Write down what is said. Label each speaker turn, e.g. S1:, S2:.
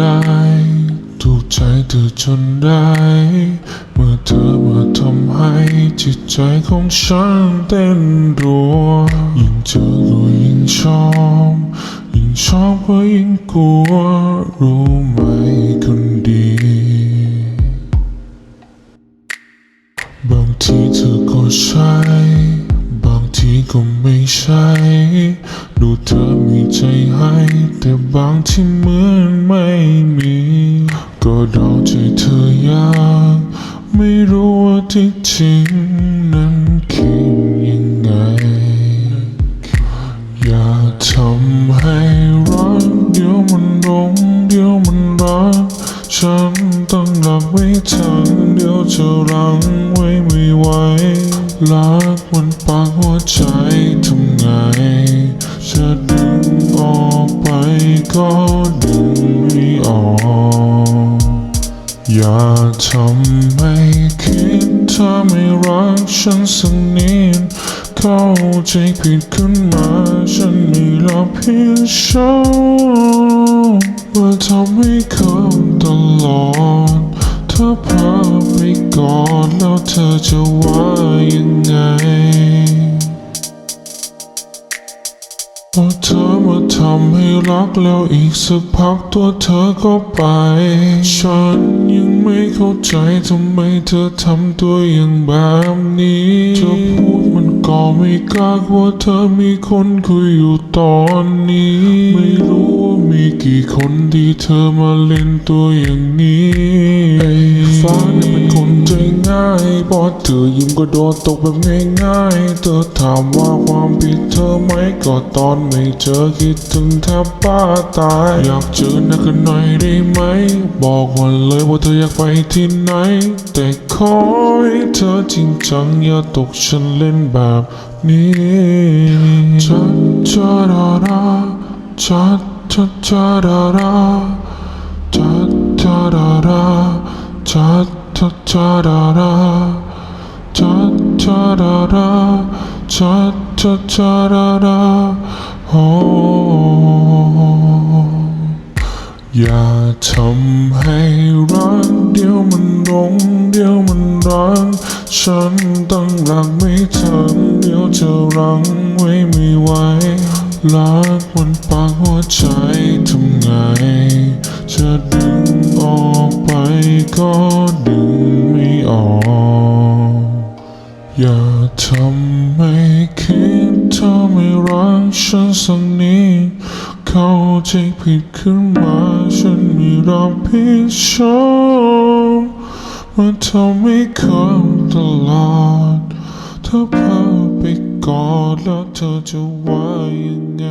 S1: ได้ ถูกใจเธอจนได้ เมื่อเธอมาทำให้จิตใจของฉันเต้นรัว ยิ่งเจอก็ยิ่งชอบ ยิ่งชอบก็ยิ่งกลัว รู้ไหมคนดี บางทีเธอก็ใช่ ก็ไม่ใช่ ดูเธอมีใจให้ แต่บางที่เหมือนไม่มี ก็เดาใจเธอยาก ไม่รู้ว่าที่จริงนั้นคิดยังไง อย่าทำให้รักเดี๋ยวมันหลงเดี๋ยวมันรัก ฉันต้องหลับไม่ทันเดี๋ยวจะรังไว้ไม่ไหว รักมันปากหัวใจทำไง จะดึงออกไปก็ดึงไม่ออก อย่าทำให้คิดเธอไม่รักฉันสักนิดเข้าใจผิดขึ้นมาฉันไม่รับผิดชอบว่าทำให้เคิมตลอดเธอพาไปก่อนแล้วเธอจะว่า ยังไงพอเธอมาทำให้รักแล้วอีกสักพักตัวเธอก็ไป ฉันยังไม่เข้าใจทำไมเธอทำตัวอย่างแบบนี้จะพูดมันก็ไม่กล้ากลัวเธอมีคนคุยอยู่ตอนนี้ ไม่รู้ มีกี่คนที่เธอมาเล่นตัวอย่างนี้ฟ้าเนี่ยเป็นคนใจง่ายพอเธอยิ้มก็โดนตกแบบง่ายๆ เธอถามว่าความผิดเธอไหมก็ตอนไม่เจอคิดถึงแทบบ้าตาย อยากเจอหน้ากันหน่อยได้ไหม บอกมาเลยว่าเธออยากไปที่ไหน แต่ขอให้เธอจริงจังอย่าตกฉันเล่นแบบนี้จัดจาดาดาจัด จัดจาดาดาจัดจาดาดาจัดจัดจาดาดา cha cha da da cha cha cha da da โอ้อย่าทำให้รักเดียวมันหลงเดียวมันรักฉันต้องรักไม่ทันเดียวจะรังไว้ไม่ไหว รักมันปากหัวใจทำไง จะดึงออกไปก็ดึงไม่ออก อย่าทำให้คิดเธอไม่รักฉันสักนิดเข้าใจผิดขึ้นมาฉันไม่รับผิดชอบมันทำให้เคิมตลอดเธอพาไป กอดแล้วเธอจะว่ายังไง